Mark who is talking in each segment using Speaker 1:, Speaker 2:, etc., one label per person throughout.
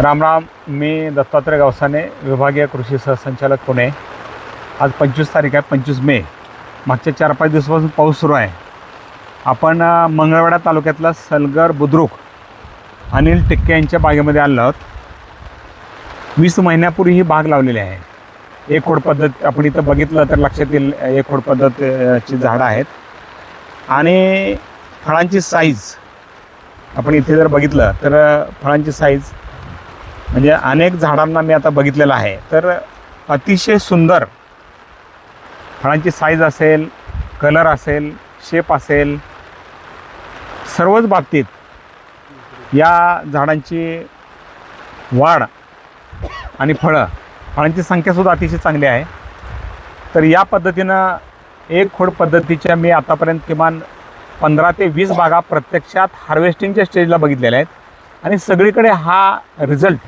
Speaker 1: राम राम मी दत्तात्रय गावसाने विभागीय कृषी सहसंचालक पुणे. आज पंचवीस तारीख आहे पंचवीस मे. मागच्या चार पाच दिवसापासून पाऊस सुरू आहे. आपण मंगळवाडा मंगळवेढा तालुक्यातला सलगर बुद्रुक अनिल टिक्के यांच्या बागेमध्ये आलो आहोत. वीस महिन्यापूर्वी ही बाग लावलेली आहे. एक खोड पद्धत आपण इथं बघितलं तर लक्षात येईल एक खोड पद्धतची झाडं आहेत. आणि फळांची साईज आपण इथे जर बघितलं तर फळांची साईज म्हणजे अनेक झाडांना मी आता बघितलेलं आहे. तर अतिशय सुंदर फळांची साईज असेल कलर असेल शेप असेल सर्वच बाबतीत या झाडांची वाढ आणि फळं फळांची संख्यासुद्धा अतिशय चांगली आहे. तर या पद्धतीनं एक खोड पद्धतीच्या मी आतापर्यंत किमान पंधरा ते वीस बागा प्रत्यक्षात हार्वेस्टिंगच्या स्टेजला बघितलेल्या आहेत. आणि सगळीकडे हा रिझल्ट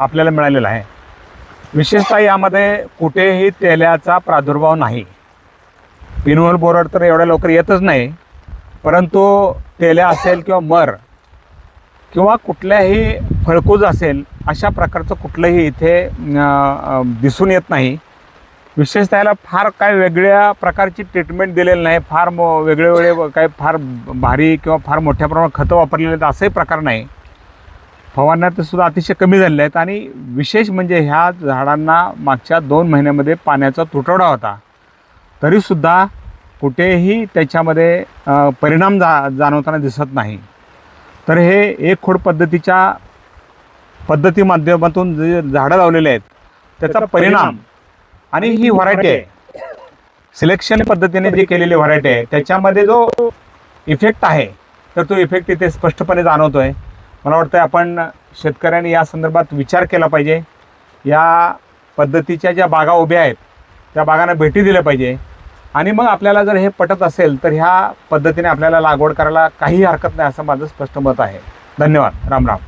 Speaker 1: आपल्याला मिळालेला आहे. विशेषतः यामध्ये कुठेही तेल्याचा प्रादुर्भाव नाही. पिनवल बोरड तर एवढ्या लवकर येतच नाही परंतु तेल्या असेल किंवा मर किंवा कुठल्याही फळकूज असेल अशा प्रकारचं कुठलंही इथे दिसून येत नाही. विशेषतः याला फार काय वेगळ्या प्रकारची ट्रीटमेंट दिलेली नाही फार मो वेगळे वेगळे काय फार भारी किंवा फार मोठ्या प्रमाणात खतं वापरलेले आहेत असंही प्रकार नाही. फवारण्या तर सुद्धा अतिशय कमी झालेल्या आहेत आणि विशेष म्हणजे ह्या झाडांना मागच्या दोन महिन्यामध्ये पाण्याचा तुटवडा होता. तरीसुद्धा कुठेही त्याच्यामध्ये परिणाम जा जाणवताना दिसत नाही. तर हे एक खोड पद्धतीच्या पद्धती माध्यमातून जे झाडं लावलेले आहेत त्याचा परिणाम. आणि ही व्हरायटी आहे. सिलेक्शन पद्धतीने जी केलेली व्हरायटी आहे त्याच्यामध्ये जो इफेक्ट आहे तर तो इफेक्ट इथे स्पष्टपणे जाणवतोय. मला वाटतं आपण शेतकऱ्यांनी या संदर्भात विचार केला पाहिजे. या पद्धतीच्या ज्या बागा उभ्या आहेत त्या बागांना भेटी दिल्या पाहिजे. आणि मग आपल्याला जर हे पटत असेल तर ह्या पद्धतीने आपल्याला लागवड करायला काही हरकत नाही असं माझं स्पष्ट मत आहे. धन्यवाद. राम राम.